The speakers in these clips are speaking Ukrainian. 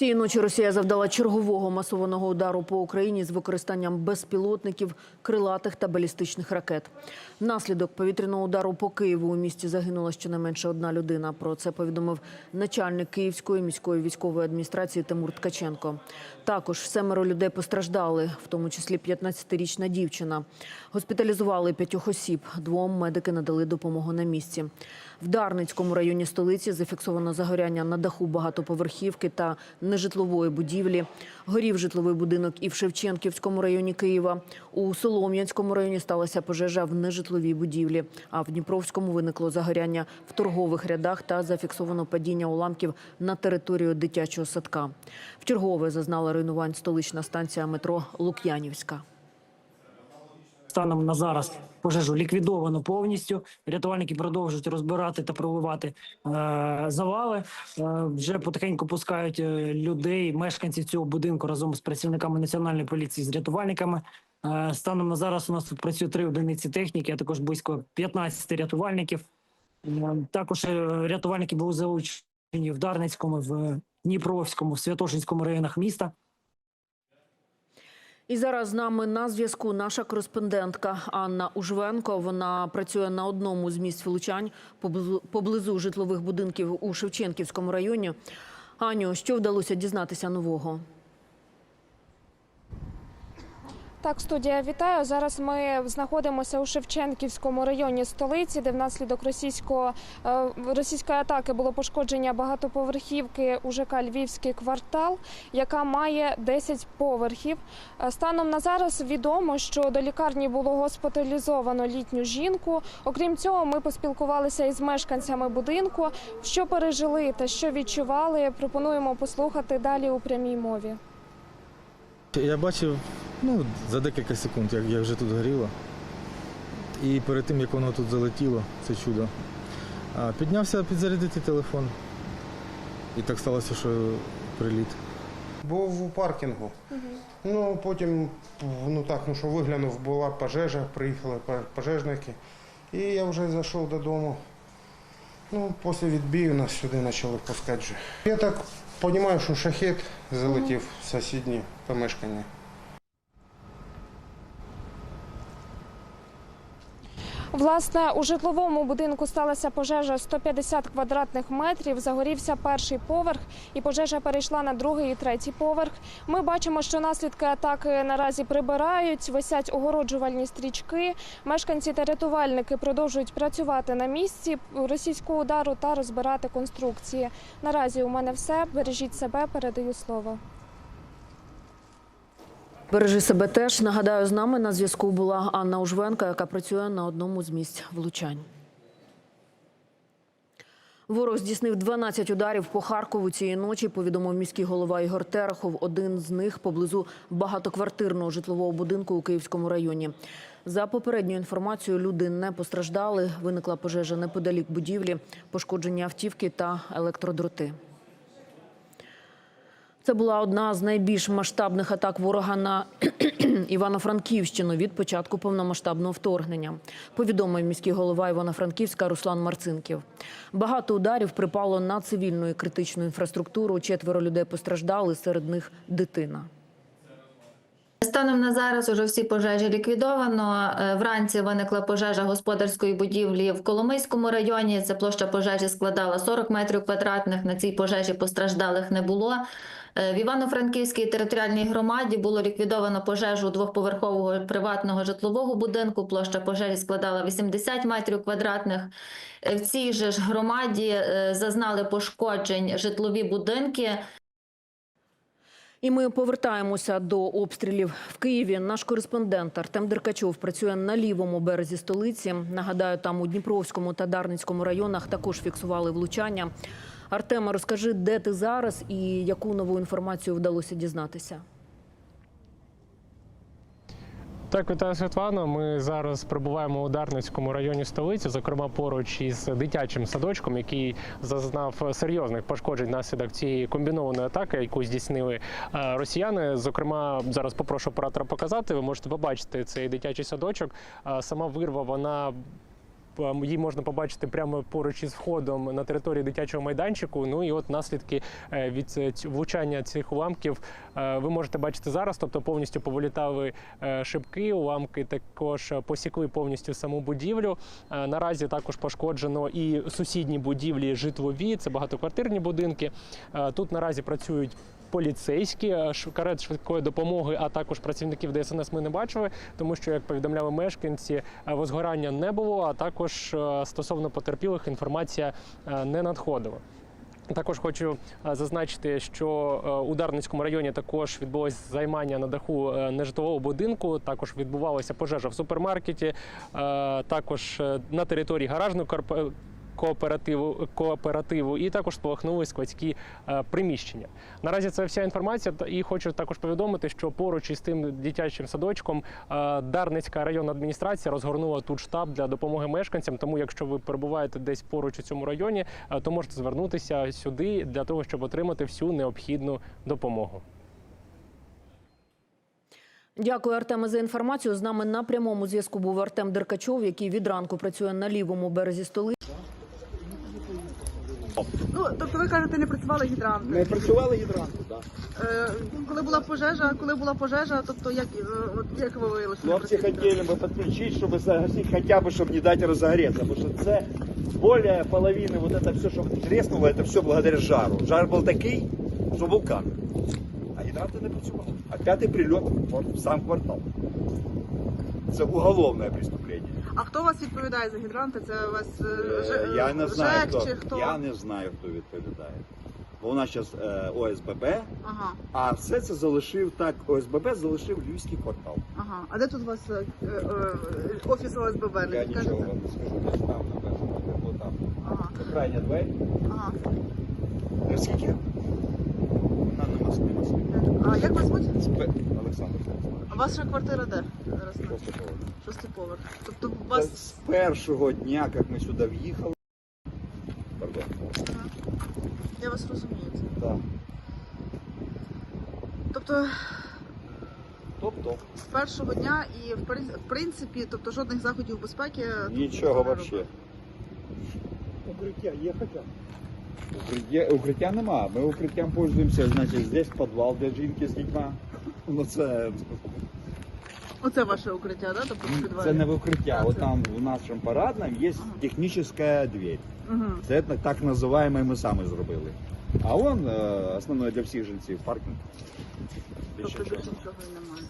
Цієї ночі Росія завдала чергового масованого удару по Україні з використанням безпілотників, крилатих та балістичних ракет. Внаслідок повітряного удару по Києву у місті загинула щонайменше одна людина. Про це повідомив начальник Київської міської військової адміністрації Тимур Ткаченко. Також семеро людей постраждали, в тому числі 15-річна дівчина. Госпіталізували п'ятьох осіб. Двом медики надали допомогу на місці. В Дарницькому районі столиці зафіксовано загоряння на даху багатоповерхівки та нежитлової будівлі. Горів житловий будинок і в Шевченківському районі Києва. У Солом'янському районі сталася пожежа в нежитловій будівлі. А в Дніпровському виникло загоряння в торгових рядах та зафіксовано падіння уламків на територію дитячого садка. В чергове зазнала руйнувань столична станція метро Лук'янівська. Станом на зараз пожежу ліквідовано повністю. Рятувальники продовжують розбирати та проливати е, завали. Е, вже потихеньку пускають е, людей, мешканців цього будинку разом з працівниками національної поліції, з рятувальниками. Е, станом на зараз у нас тут працює три одиниці техніки, а також близько 15 рятувальників. Е, також е, рятувальники були залучені в Дарницькому, в Дніпровському, в Святошинському районах міста. І зараз з нами на зв'язку наша кореспондентка Анна Ужвенко. Вона працює на одному з місць влучань поблизу, житлових будинків у Шевченківському районі. Аню, що вдалося дізнатися нового? Так, студія вітаю. Зараз ми знаходимося у Шевченківському районі столиці, де внаслідок російського е, російської атаки було пошкодження багатоповерхівки у ЖК Львівський квартал, яка має 10 поверхів. Е, Станом на зараз відомо, що до лікарні було госпіталізовано літню жінку. Окрім цього, ми поспілкувалися із мешканцями будинку. Що пережили та що відчували, пропонуємо послухати далі у прямій мові. Я бачив ну, за декілька секунд, як, як вже тут горіло. І перед тим, як воно тут залетіло, це чудо. А, піднявся підзарядити телефон. І так сталося, що приліт. Був у паркінгу. Ну, потім, ну так, ну що виглянув, була пожежа, приїхали пожежники. І я вже зайшов додому. Ну, після відбію нас сюди почали пускати вже. Я так розумію, що шахет залетів в сусіднє помешкання. Власне, у житловому будинку сталася пожежа 150 квадратних метрів. Загорівся перший поверх, і пожежа перейшла на другий і третій поверх. Ми бачимо, що наслідки атаки наразі прибирають, висять огороджувальні стрічки. Мешканці та рятувальники продовжують працювати на місці російського удару та розбирати конструкції. Наразі у мене все. Бережіть себе, передаю слово. Бережи себе теж. Нагадаю, з нами на зв'язку була Анна Ужвенко, яка працює на одному з місць влучань. Ворог здійснив 12 ударів по Харкову цієї ночі. Повідомив міський голова Ігор Терехов. Один з них поблизу багатоквартирного житлового будинку у Київському районі. За попередньою інформацією, люди не постраждали. Виникла пожежа неподалік будівлі, пошкоджені автівки та електродроти. Це була одна з найбільш масштабних атак ворога на Івано-Франківщину від початку повномасштабного вторгнення. Повідомив міський голова Івано-Франківська Руслан Марцинків. Багато ударів припало на цивільну і критичну інфраструктуру. Четверо людей постраждали, серед них дитина. Станом на зараз уже всі пожежі ліквідовано. Е, Вранці виникла пожежа господарської будівлі в Коломийському районі. Ця площа пожежі складала 40 метрів квадратних. На цій пожежі постраждалих не було. Е, В Івано-Франківській територіальній громаді було ліквідовано пожежу двохповерхового приватного житлового будинку. Площа пожежі складала 80 метрів квадратних. Е, В цій же ж громаді зазнали пошкоджень житлові будинки. І ми повертаємося до обстрілів в Києві. Наш кореспондент Артем Деркачов працює на лівому березі столиці. Нагадаю, там у Дніпровському та Дарницькому районах також фіксували влучання. Артема, розкажи, де ти зараз і яку нову інформацію вдалося дізнатися? Так, вітаю Світлана. Ми зараз перебуваємо у Дарницькому районі столиці, зокрема поруч із дитячим садочком, який зазнав серйозних пошкоджень наслідок цієї комбінованої атаки, яку здійснили е, росіяни. Зокрема, зараз попрошу оператора показати. Ви можете побачити цей дитячий садочок. Е, Сама вирва вона її можна побачити прямо поруч із входом на території дитячого майданчику. Ну і от наслідки е, від е, влучання цих уламків е, ви можете бачити зараз. Тобто повністю повилітали шибки, уламки також посікли повністю саму будівлю. Наразі також пошкоджено і сусідні будівлі житлові, це багатоквартирні будинки. Тут наразі працюють. Поліцейські е, карет швидкої допомоги, а також працівників ДСНС ми не бачили, тому що, як повідомляли мешканці, е, возгорання не було. А також е, стосовно потерпілих інформація не надходила. Також хочу зазначити, що у Дарницькому районі також відбулось займання на даху нежитлового будинку. Також відбувалася пожежа в супермаркеті, також на території гаражного корп- Кооперативу кооперативу і також спалахнули складські е, приміщення. Наразі це вся інформація. І хочу також повідомити, що поруч із тим дитячим садочком е, Дарницька районна адміністрація розгорнула тут штаб для допомоги мешканцям. Тому, якщо ви перебуваєте десь поруч у цьому районі, е, то можете звернутися сюди для того, щоб отримати всю необхідну допомогу. Дякую, Артеме, за інформацію. З нами на прямому зв'язку був Артем Деркачов, який від ранку працює на лівому березі столиці. Ну, тобто ви кажете, не працювали гідранти. Не працювали гідранти, так. Е, коли була пожежа, коли була пожежа, тобто як, е, от, як ви виявили, що не Хлопці працюють хотіли би підключити, щоб загасити, хоча б, щоб не дати розгореться. Тому що це более половины, вот это все, що треснуло, это все благодаря жару. Жар був такий, що вулкан. А гідранти не працювали. А п'ятий прильот в сам квартал. Це уголовне преступлення. А хто у вас відповідає за гідранти? Це у вас е, Е, Ж- Я не знаю, ЖЕК хто. чи хто? Я не знаю, хто відповідає. Бо у нас зараз ОСББ, Ага, а все це залишив так, ОСББ залишив Львівський квартал. ага. А де тут у вас е, е, офіс ОСББ? Не Я підкажете? нічого вам не скажу, десь там, напевно, або там. Ага, Це крайня двері. ага. Наскільки? Вона нема світу. А як вас звуть? Олександр А ваша квартира де? Зараз на Просто повод. шостий поверх. Тобто у вас З першого дня, як ми сюди в'їхали. Пардон. я вас розумію. Так. Тобто Тобто з першого дня і в прин- в принципі, тобто жодних заходів безпеки тут нічого не взагалі. Укриття є хоча? Укриття, укриття нема. Ми укриттям пользуємося, значить, здесь підвал для жінки з дітьми. Ну це, Оце ваше укриття, да? Тобто в підвалі? це не в укриття. От там в нашому парадному є технічна двері. Угу. Це так, називаємо ми самі зробили. А он е, для всіх жильців паркінг. Тобто більше нічого немає.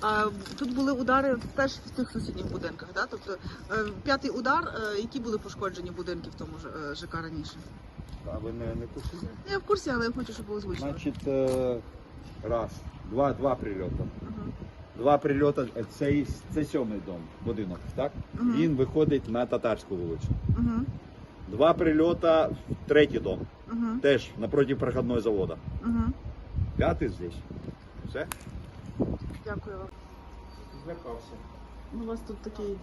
А тут були удари теж в цих сусідніх будинках, да? Тобто е, п'ятий удар, е, які були пошкоджені будинки в тому ж ЖК раніше? А ви не, не курсі? Я в курсі, але я хочу, щоб було звучно. Значить, раз, два, два прильоти. Два прильоти, е, це, це сьомий дом, будинок, так? Мгм. Він виходить на татарську вулицю. Угу. Два прильоти в третій дом, Угу. теж напроти проходного заводу. Угу. П'ятий здесь. Все? Дякую вам. Злякався. Ну, У вас тут такий.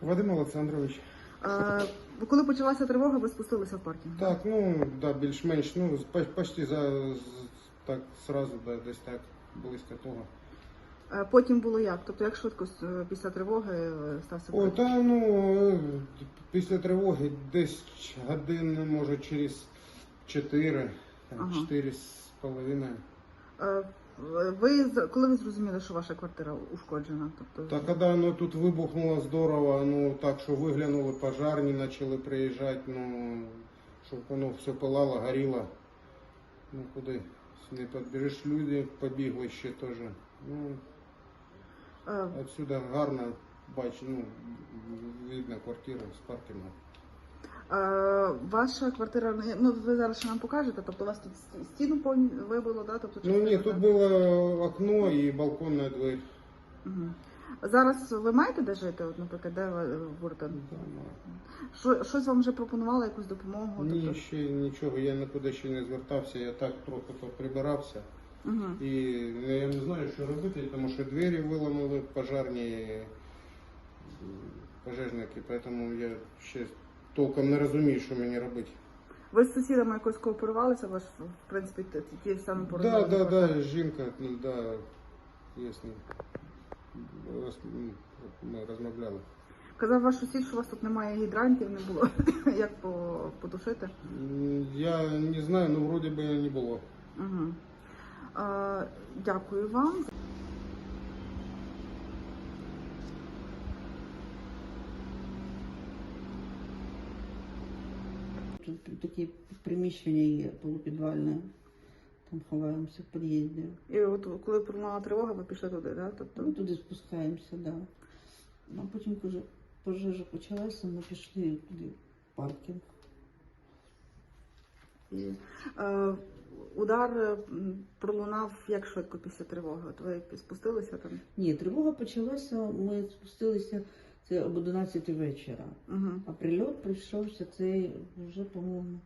Вадим Олександрович. Е, коли почалася тривога, ви спустилися в паркінг? Так, ну да, більш-менш, ну по- почти за з- так сразу, да, десь так, близько того. Е, Потім було як? Тобто як швидко е, після тривоги е, стався прильот? та ну е, після тривоги десь годин, може, через 4, Ага. 4 з половиною. Е, Ви коли ви зрозуміли, що ваша квартира ушкоджена? Тобто Та коли воно тут вибухнуло здорово, ну так що виглянули пожарні, почали приїжджати, ну щоб воно все пилало, горіло. Ну куди не підбереш, люди побігли ще теж. Ну, е, отсюда гарно бачу, ну, видно квартира з паркінгу. Ваша квартира, ну ви зараз ще нам покажете, тобто у вас тут ст- стіну вибило, да? Тобто Ну ні, тут було окно і балконна дверь. Мгм. Зараз ви маєте де жити? От, наприклад, де будете? Що, щось вам вже пропонувало, якусь допомогу? Ні, Тобто... ще нічого, я нікуди ще не звертався, я так трохи поприбирався. Угу. І ну, я не знаю, що робити, тому що двері виламали пожарні пожежники, тому я ще толком не розумію, що мені робити. Ви з сусідами якось кооперувалися, ж, в принципі, ті, ті самі Так, квартири? да, жінка, ну, да, з ним роз- ми розмовляли. Казав ваш сусід, що у вас тут немає гідрантів, не було. Як по- потушити? Я не знаю, но вроде бы не було. Угу. Е, дякую вам. Тут такі приміщення є полупідвальне. Там ховаємося в під'їзді. І от коли пролунала тривога, ви пішли туди, да? Тобто Ми туди спускаємося, да. Ну, А потім, коли пожежа почалася, ми пішли туди в паркінг. і, е, удар е, пролунав як швидко після тривоги. От ви спустилися там. Ні, тривога почалася, ми спустилися це об 11 вечора. Угу. А прильот прийшовся цей вже, по-моєму,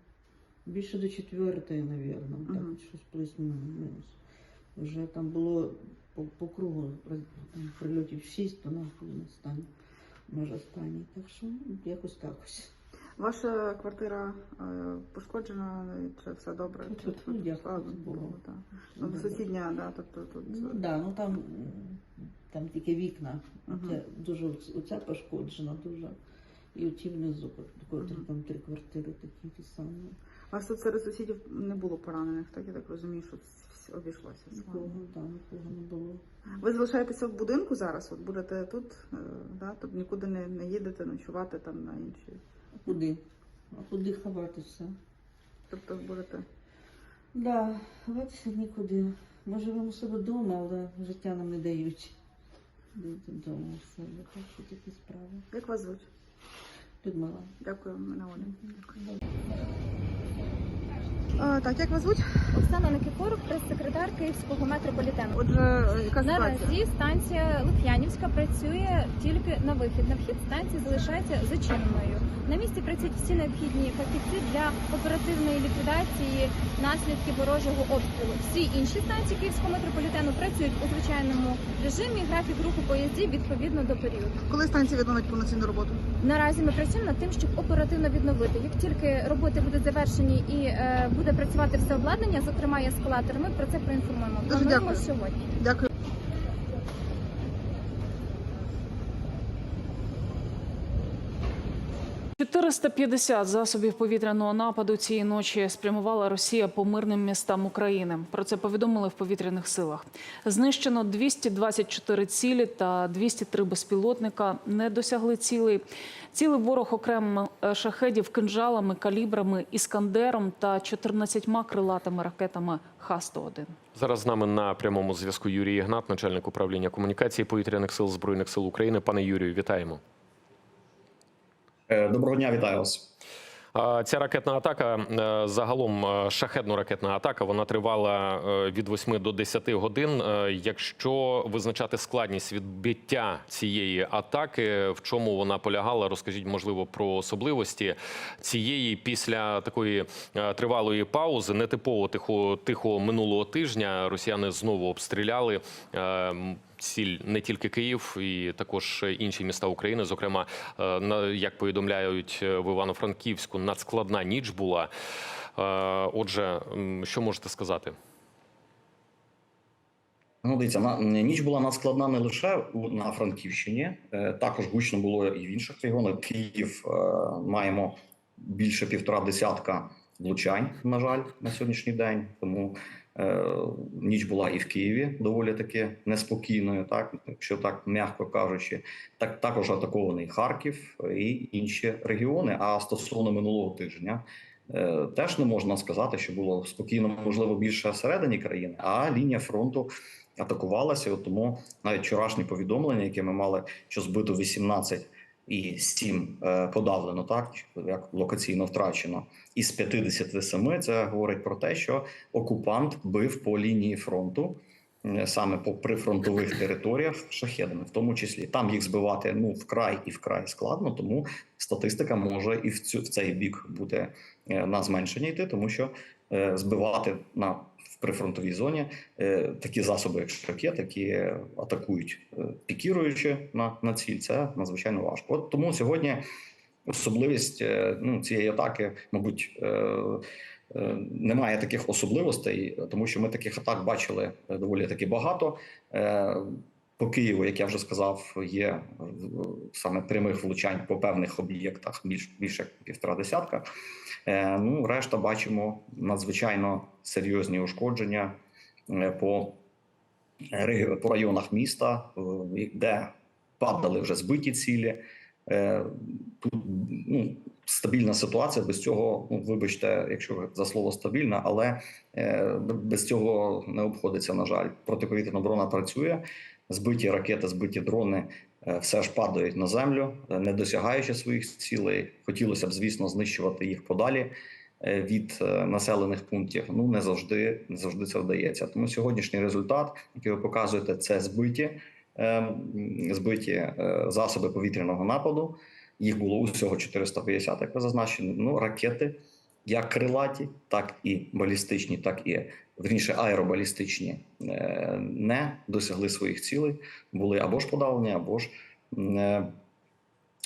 більше до четвертої, навірно, так, щось плюс-мінус. Вже там було по, по кругу там прильотів шість, то нас був останній, може останній. Так що ну, якось так ось. Ваша квартира е, пошкоджена, чи все добре? Ну, Чи- тут, ну, дякую слава Богу. Богу, так. Ну, сусідня, да, тобто тут. Ну, да, ну там, там тільки вікна. Мгм. Оце, дуже оц- оце пошкоджено дуже. І оті внизу, котрі Мгм. там три квартири такі ті самі. У вас тут серед сусідів не було поранених, так я так розумію, що вс- обійшлося. Нікого, да, нікого не було. Ви залишаєтеся в будинку зараз? От будете тут, е, да? тут нікуди не, не їдете ночувати там на інші. Куди? А куди ховатися? Тобто будете. Да, ховатися нікуди. Ми живемо у себе вдома, але життя нам не дають. Вдома у себе. Так що такі справи. Як вас звуть? Людмила. Дякую. Дякую. А, так, як вас звуть? Оксана Никифорук, прес-секретар Київського метрополітену. Отже, е, яка ситуація? Наразі станція Лук'янівська працює тільки на вихід. На вхід станція залишається зачиненою. На місці працюють всі необхідні фахівці для оперативної ліквідації наслідків ворожого обстрілу. Всі інші станції Київського метрополітену працюють у звичайному режимі. Графік руху поїздів відповідно до періоду. Коли станція відновить повноцінну роботу? Наразі ми працюємо над тим, щоб оперативно відновити. Як тільки роботи будуть завершені і е, буде працювати все обладнання, зокрема і ескалатор, ми про це проінформуємо. Дуже Плануємо сьогодні. Дякую. – 450 засобів повітряного нападу цієї ночі спрямувала Росія по мирним містам України. Про це повідомили в повітряних силах. Знищено 224 цілі та 203 безпілотника не досягли цілей. Цілий ворог окремо шахедів кинжалами, калібрами, іскандером та 14 крилатими ракетами Х-101. Зараз з нами на прямому зв'язку Юрій Ігнат, начальник управління комунікації повітряних сил збройних сил України. Пане Юрію, вітаємо. Е, Доброго дня, вітаю вас. Ця ракетна атака, е, загалом е, шахедно-ракетна атака, вона тривала від 8 до 10 годин. Якщо визначати складність відбиття цієї атаки, в чому вона полягала, розкажіть, можливо, про особливості цієї після такої тривалої паузи, нетипово тихого, тихого минулого тижня. Росіяни знову обстріляли. Ціль не тільки Київ, і також інші міста України. Зокрема, е, як повідомляють е, в Івано-Франківську, надскладна ніч була. Е, Отже, що можете сказати? Ну, дивіться, ніч була надскладна не лише на Франківщині, також гучно було і в інших регіонах. Київ маємо більше півтора десятка влучань, на жаль, на сьогоднішній день. Тому ніч була і в Києві доволі таки неспокійною, так якщо так м'яко кажучи, так також атакований Харків і інші регіони. А стосовно минулого тижня. е, Теж не можна сказати, що було спокійно, можливо, більше всередині країни, а лінія фронту атакувалася. Тому навіть вчорашні повідомлення, які ми мали, що збито 18 і 7 е, подавлено, так як локаційно втрачено, із 57, це говорить про те, що окупант бив по лінії фронту. Саме по прифронтових територіях шахедами, в тому числі там їх збивати ну вкрай і вкрай складно, тому статистика може і в цю в цей бік бути е, на зменшення йти, тому що е, збивати на прифронтовій зоні е, такі засоби, як ракет, які атакують е, пікіруючи на, на ціль, це надзвичайно важко. От тому сьогодні особливість е, ну, цієї атаки, мабуть, немає таких особливостей, тому що ми таких атак бачили доволі таки багато. Е, По Києву, як я вже сказав, є е, саме прямих влучань по певних об'єктах більш більше півтора десятка. Е, Ну, решта бачимо надзвичайно серйозні ушкодження е, по, по районах міста, е, де падали вже збиті цілі. Е, Тут ну, стабільна ситуація. Без цього, ну вибачте, якщо за слово стабільна, але е, без цього не обходиться. На жаль, протиповітряна оборона працює. Збиті ракети, збиті дрони е, все ж падають на землю, е, не досягаючи своїх цілей. Хотілося б, звісно, знищувати їх подалі е, від населених пунктів. Ну не завжди не завжди це вдається. Тому сьогоднішній результат, який ви показуєте, це збиті збиті засоби повітряного нападу. Їх було усього 450, як ви зазначені. Ну, ракети, як крилаті, так і балістичні, так і верніше аеробалістичні, е, не досягли своїх цілей, були або ж подавлені, або ж е,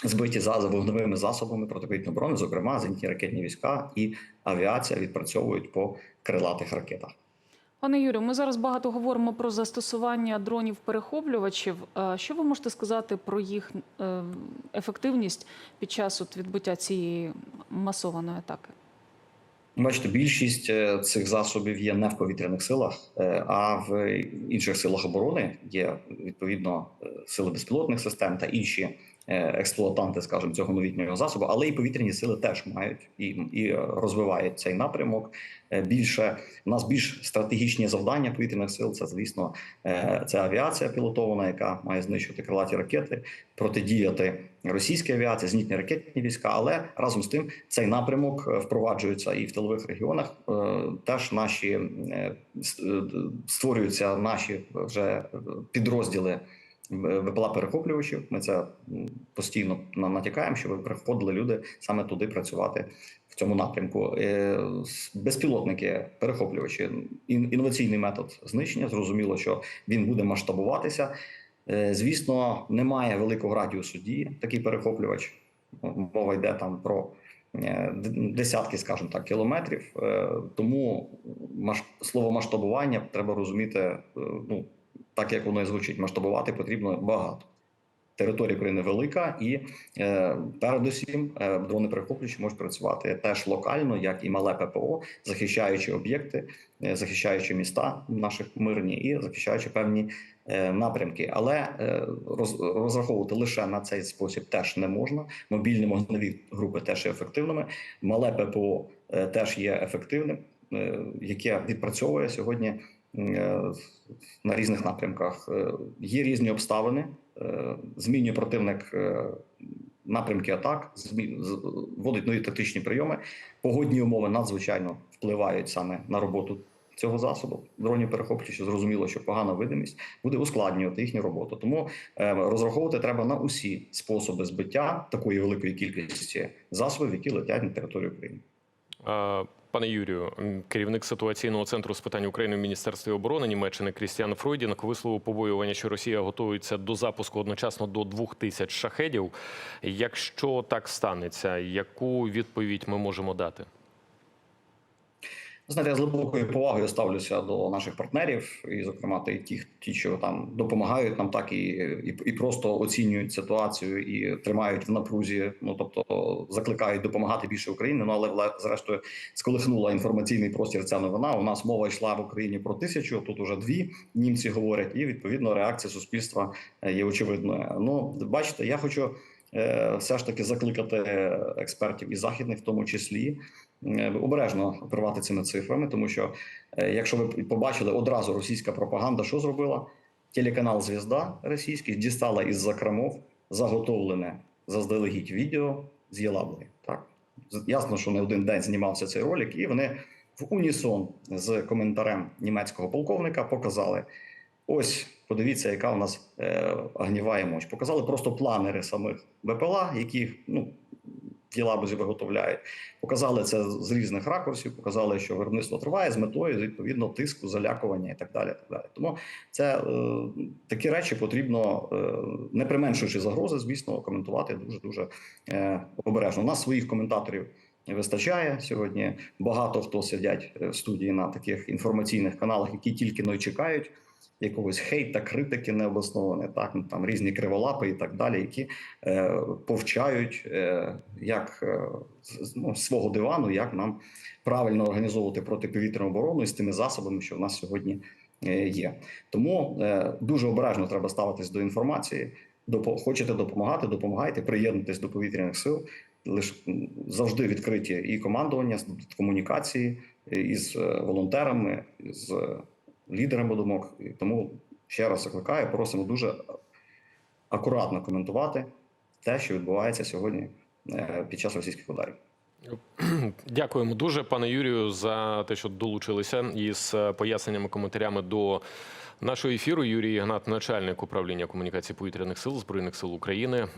збиті за вогневими засобами протиповітряної оборони, зокрема зенітні ракетні війська і авіація відпрацьовують по крилатих ракетах. Пане Юрію, ми зараз багато говоримо про застосування дронів-перехоплювачів. Е, Що ви можете сказати про їх ефективність під час от відбиття цієї масованої атаки? Бачите, більшість е, цих засобів є не в повітряних силах, е, а в інших силах оборони. Є відповідно е, сили безпілотних систем та інші експлуатанти, скажімо, цього новітнього засобу, але і повітряні сили теж мають і, і розвивають цей напрямок. Е, Більше у нас більш стратегічні завдання повітряних сил. Це звісно, е, це авіація пілотована, яка має знищувати крилаті ракети, протидіяти російській авіації, зенітні ракетні війська. Але разом з тим цей напрямок е, впроваджується і в тилових регіонах. Е, Теж наші е, е, створюються наші вже е, підрозділи. ВПЛА перехоплювачів. Ми це постійно на- натякаємо, щоб приходили люди саме туди працювати в цьому напрямку. Е, Безпілотники, перехоплювачі, ін- інноваційний метод знищення. Зрозуміло, що він буде масштабуватися. Е, Звісно, немає великого радіусу дії такий перехоплювач. Мова йде там про е, десятки, скажімо так, кілометрів. Тому слово масштабування треба розуміти ну, так, як воно і звучить. Масштабувати потрібно багато. Територія України велика, і е, передусім е, дрони перехоплюючі можуть працювати теж локально, як і мале ППО, захищаючи об'єкти, е, захищаючи міста наших мирні і захищаючи певні е, напрямки. Але е, роз, розраховувати лише на цей спосіб теж не можна. Мобільні вогневі групи теж є ефективними. Мале ППО е, теж є ефективним, е, яке відпрацьовує сьогодні на різних напрямках. Е, Є різні обставини. Е, Змінює противник е, напрямки атак, вводить нові тактичні прийоми. Погодні умови надзвичайно впливають саме на роботу цього засобу. Дронів перехоплюючи, зрозуміло, що погана видимість буде ускладнювати їхню роботу. Тому е, розраховувати треба на усі способи збиття такої великої кількості засобів, які летять на територію України. Пане Юрію, керівник ситуаційного центру з питань України в Міністерстві оборони Німеччини Крістіан Фройдінг висловив побоювання, що Росія готується до запуску одночасно до двох тисяч шахедів. Якщо так станеться, яку відповідь ми можемо дати? Знаєте, я з глибокою повагою ставлюся до наших партнерів, і, зокрема, й ті, що там допомагають нам, так і, і, і просто оцінюють ситуацію і тримають в напрузі. Ну тобто закликають допомагати більше Україні. Ну але зрештою сколихнула інформаційний простір ця новина. У нас мова йшла в Україні про тисячу. Тут уже дві німці говорять, і відповідно реакція суспільства е, є очевидною. Ну, бачите, я хочу е, все ж таки закликати експертів і західних, в тому числі обережно оперувати цими цифрами, тому що е, якщо ви побачили одразу російська пропаганда, що зробила? Телеканал Звізда російський дістала із закромов заготовлене заздалегідь відео з Єлабли. Так ясно, що не один день знімався цей ролик, і вони в унісон з коментарем німецького полковника показали. Ось подивіться, яка у нас е, огнєва мощь. Показали просто планери самих БПЛА, які ну лабузі виготовляють. Показали це з різних ракурсів, показали, що виробництво триває з метою відповідно тиску, залякування і так далі. Так далі. Тому це е, такі речі потрібно, е, не применшуючи загрози, звісно, коментувати дуже дуже е, обережно. У нас своїх коментаторів вистачає сьогодні. Багато хто сидять е, в студії на таких інформаційних каналах, які тільки й чекають якогось хейта, критики необоснованої, так ну, там різні криволапи і так далі, які е, повчають е, як е, ну, свого дивану, як нам правильно організовувати протиповітряну оборону з тими засобами, що в нас сьогодні е, є. Тому е, дуже обережно треба ставитись до інформації. Допо- хочете допомагати, допомагайте, приєднуйтесь до повітряних сил. Лише завжди відкриті і командування, з комунікації е, із е, волонтерами, з лідерами думок. І тому ще раз закликаю, просимо дуже акуратно коментувати те, що відбувається сьогодні е, під час російських ударів. Дякуємо дуже, пане Юрію, за те, що долучилися із е, поясненнями, коментарями до нашого ефіру. Юрій Ігнат, начальник управління комунікації повітряних сил збройних сил України.